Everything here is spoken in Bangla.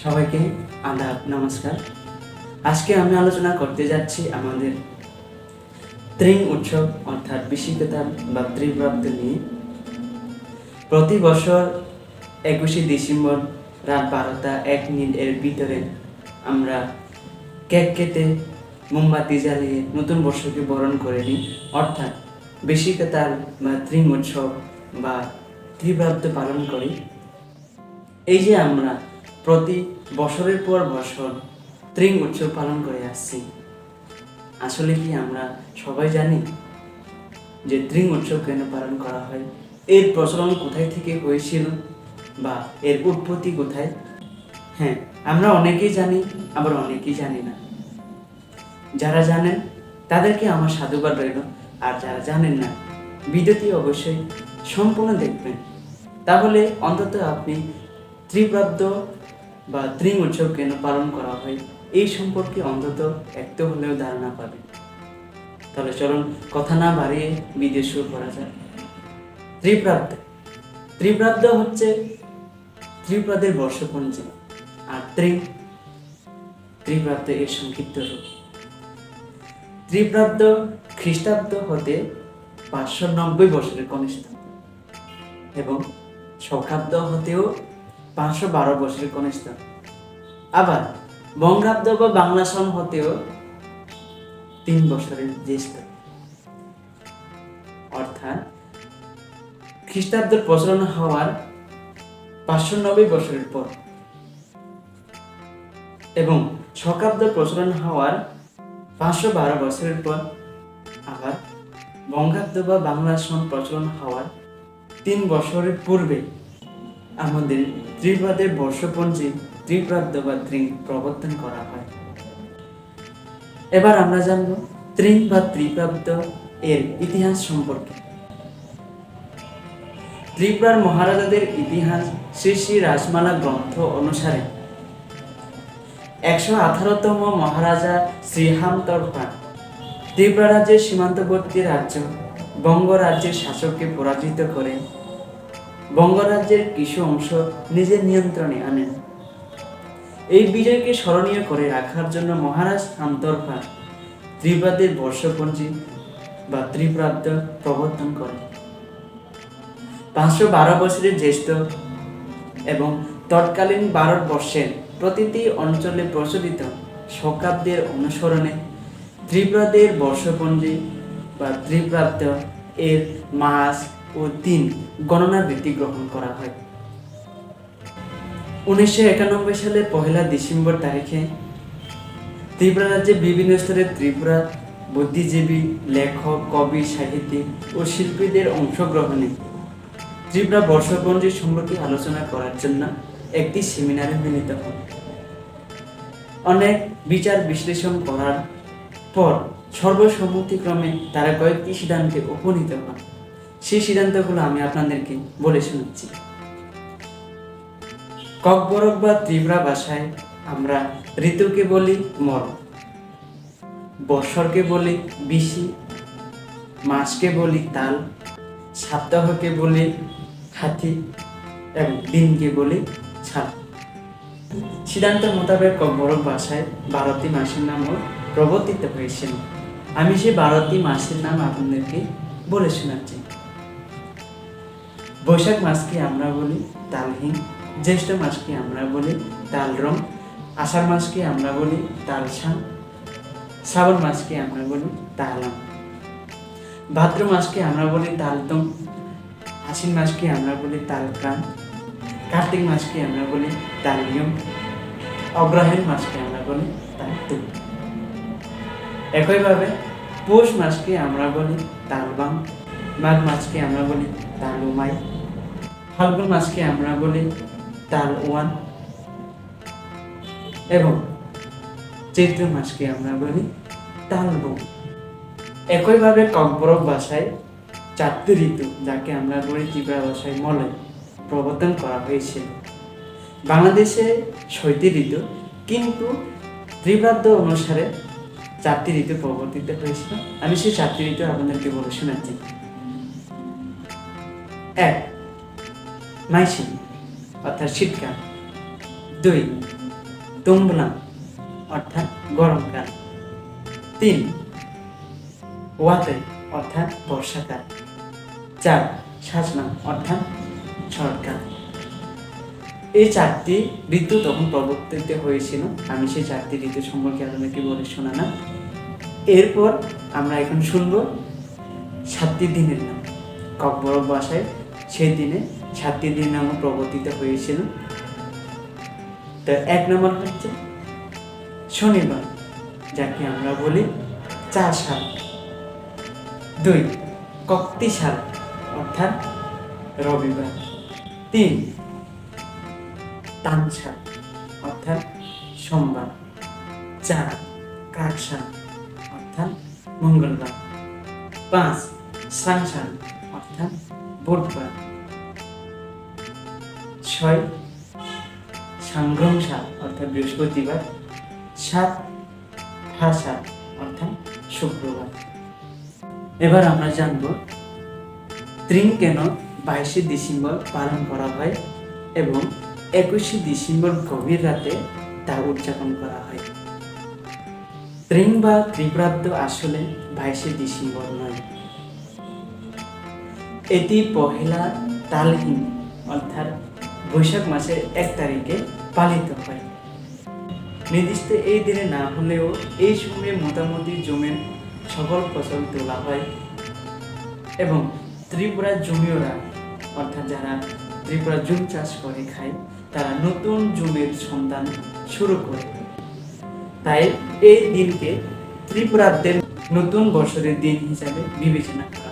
সবাইকে আদাব, নমস্কার। আজকে আমি আলোচনা করতে যাচ্ছি আমাদের ত্রিং উৎসব, অর্থাৎ বিশিকতা বা ত্রিপ্রাপ্ত নিয়ে। প্রতি বছর একুশে ডিসেম্বর রাত বারোটা এক মিনিট এর ভিতরে আমরা কেক কেটে মোমবাতি জ্বালিয়ে নতুন বর্ষকে বরণ করে নিই। অর্থাৎ বেশিকতার বা ত্রিং উৎসব বা ত্রিপ্রাপ্ত পালন করি। এই যে আমরা প্রতি বছরের পর বছর ত্রিং উৎসব পালন করে আসছি। আসলে কি আমরা সবাই জানি যে ত্রিং উৎসব কেন পালন করা হয়? এর প্রচলন কোথায় থেকে হয়েছিল বা এর উৎপত্তি কোথায়? হ্যাঁ আমরা অনেকেই জানি, আবার অনেকেই জানি না। যারা জানেন, তাদেরকে আমার সাধুবাদ রইল। আর যারা জানেন না ভিডিওটি অবশ্যই সম্পূর্ণ দেখবেন। তাহলে অন্তত আপনি ত্রিপ্রাব্দ বা ত্রিং কেন পালন করা হয়, এই সম্পর্কে অন্তত একটু হলেও ধারণা পাবেন তাহলে চলুন কথা না বাড়িয়ে ভিডিও শুরু করা যাক। ত্রিপ্রাব্দ ত্রিপ্রাব্দ হচ্ছে ত্রিপ্রাদের বর্ষপঞ্জি আর ত্রিং ত্রিপ্রাব্দ এর সংক্ষিপ্ত রূপ। ত্রিপ্রাব্দ খ্রিস্টাব্দ হতে পাঁচশো নব্বই বছরের কনিষ্ঠ এবং শকাব্দ হতেও পাঁচশো বারো বছরের কনিষ্ঠ। আবার বঙ্গাব্দ বা বাংলা সন হতেও তিন বছরের জ্যেষ্ঠ। অর্থাৎ খ্রিস্টাব্দের প্রচলন হওয়ার পাঁচশো নব্বই বছরের পর। এবং শকাব্দ প্রচলন হওয়ার পাঁচশো বারো বছরের পর আবার বঙ্গাব্দ বা বাংলা সন প্রচলন হওয়ার তিন বছরের পূর্বে আমাদের ত্রিপ্রাদের বর্ষপঞ্জি ত্রিপ্রাব্দ বা ত্রিং প্রবর্তন করা হয়। এবার আমরা জানব ত্রিং বা ত্রিপ্রাব্দ এর ইতিহাস সম্পর্কে। ত্রিপুরার মহারাজাদের ইতিহাস শ্রী শ্রী রাজমালা গ্রন্থ অনুসারে একশো আঠারোতম মহারাজা শ্রীহাম তর্পা ত্রিপুরা রাজ্যের সীমান্তবর্তী রাজ্য, বঙ্গ রাজ্যের শাসককে পরাজিত করে বঙ্গরাজ্যের কিছু অংশ নিজের নিয়ন্ত্রণে আনেন। এই বিজয়কে স্মরণীয় করে রাখার জন্য মহারাজ হামতরফা ত্রিপ্রাদের বর্ষপঞ্জি বা ত্রিপ্রাব্দ প্রবর্তন করেন। পাঁচশো বারো বছরের জ্যেষ্ঠ এবং তৎকালীন ভারতবর্ষের প্রতিটি অঞ্চলে প্রচলিত শকাব্দের অনুসরণে ত্রিপ্রাদের বর্ষপঞ্জি বা ত্রিপ্রাব্দ এর মাস ও দিন গণনার রীতি গ্রহণ করা হয়। উনিশশো একানব্বই সালের পহেলা ডিসেম্বর তারিখে ত্রিপুরা রাজ্যে বিভিন্ন স্তরের ত্রিপুরা বুদ্ধিজীবী, লেখক, কবি, সাহিত্যিক ও শিল্পীদের অংশগ্রহণে ত্রিপুরা বর্ষপঞ্জি সম্পর্কে আলোচনা করার জন্য একটি সেমিনারে মিলিত হন অনেক বিচার বিশ্লেষণ করার পর সর্বসম্মতিক্রমে তারা কয়েকটি সিদ্ধান্তে উপনীত হন। সেই সিদ্ধান্তগুলো আমি আপনাদেরকে বলে শোনাচ্ছি ককবরক বা ত্রিপুরা ভাষায় আমরা ঋতুকে বলি মর, বৎসরকে বলি বিশি মাসকে বলি তাল, সপ্তাহকে বলি হাতি এবং দিনকে বলি ছাপ সিদ্ধান্ত মোতাবেক ককবরক ভাষায় বারোটি মাসের নামও প্রবর্তিত হয়েছিল। আমি সেই বারোটি মাসের নাম আপনাদেরকে বলে শোনাচ্ছি। বৈশাখ মাসকে আমরা বলি তালহীন জ্যৈষ্ঠ মাসকে আমরা বলি তালরং আষাঢ় মাসকে আমরা বলি তাল তালসান শ্রাবণ মাসকে আমরা বলি তালাম ভাদ্র মাসকে আমরা বলি তালতম আশ্বিন মাসকে আমরা বলি তালক্রাম কার্তিক মাসকে আমরা বলি তালিয়ম অগ্রহায়ণ মাসকে আমরা বলি তালতুম একইভাবে পৌষ মাসকে আমরা বলি তালবাম মাঘ মাসকে আমরা বলি তালুমাই। ফাল্গুন মাসকে আমরা বলি তাল ওয়ান এবং চৈত্র মাসকে আমরা বলি তালবু। একইভাবে ককবরক ভাষায় চারটি ঋতু যাকে আমরা বলি ত্রিপুরা ভাষায় মলয় প্রবর্তন করা হয়েছে। বাংলাদেশে ছয়টি ঋতু, কিন্তু ত্রিপ্রাব্দ অনুসারে চারটি ঋতু প্রবর্তিত হয়েছিল। আমি সেই চারটি ঋতু আপনাদেরকে বলে শোনাচ্ছি। এক মাইসিন অর্থাৎ শীতকাল। দুই, তুম্বলাম, অর্থাৎ গরমকাল। তিন, ওয়াতে, অর্থাৎ বর্ষাকাল। চার শাসনাম অর্থাৎ শরৎকাল। এই চারটি ঋতু তখন প্রবর্তিত হয়েছিল। আমি সেই চারটি ঋতু সম্পর্কে আপনাদেরকে বলে শোনালাম। এরপর আমরা এখন শুনব সাতটি দিনের নাম। ককবর বাসায় সেই দিনে সাতটি দিন নামও প্রবর্তিত হয়েছিল। তো এক নম্বর হচ্ছে শনিবার, যাকে আমরা বলি চার সাল দুই কক্তি সাল অর্থাৎ রবিবার। তিন তান তানসাল অর্থাৎ সোমবার। চার কাক কাকসাল অর্থাৎ মঙ্গলবার। পাঁচ সাংসাল অর্থাৎ বুধবার ছয় সংগ্রমসাল অর্থাৎ বৃহস্পতিবার। সাত ভাষা, অর্থাৎ শুক্রবার। এবার আমরা জানব ত্রিন কেন বাইশে ডিসেম্বর পালন করা হয় এবং একুশে ডিসেম্বর গভীর রাতে তা উদযাপন করা হয়। ত্রিন বা ত্রিপ্রাব্দ আসলে বাইশে ডিসেম্বর নয়। এটি পহেলা তালহীন, অর্থাৎ বৈশাখ মাসের এক তারিখে পালিত হয় নির্দিষ্ট এই দিনে না হলেও এই সময়ে মোটামুটি জমির সকল ফসল তোলা হয় এবং ত্রিপুরার জমিওরা, অর্থাৎ যারা ত্রিপুরা জুম চাষ করে, খায়, তারা নতুন জমির সন্ধান শুরু করে তাই এই দিনকে ত্রিপুরাদের নতুন বছরের দিন হিসাবে বিবেচনা করা।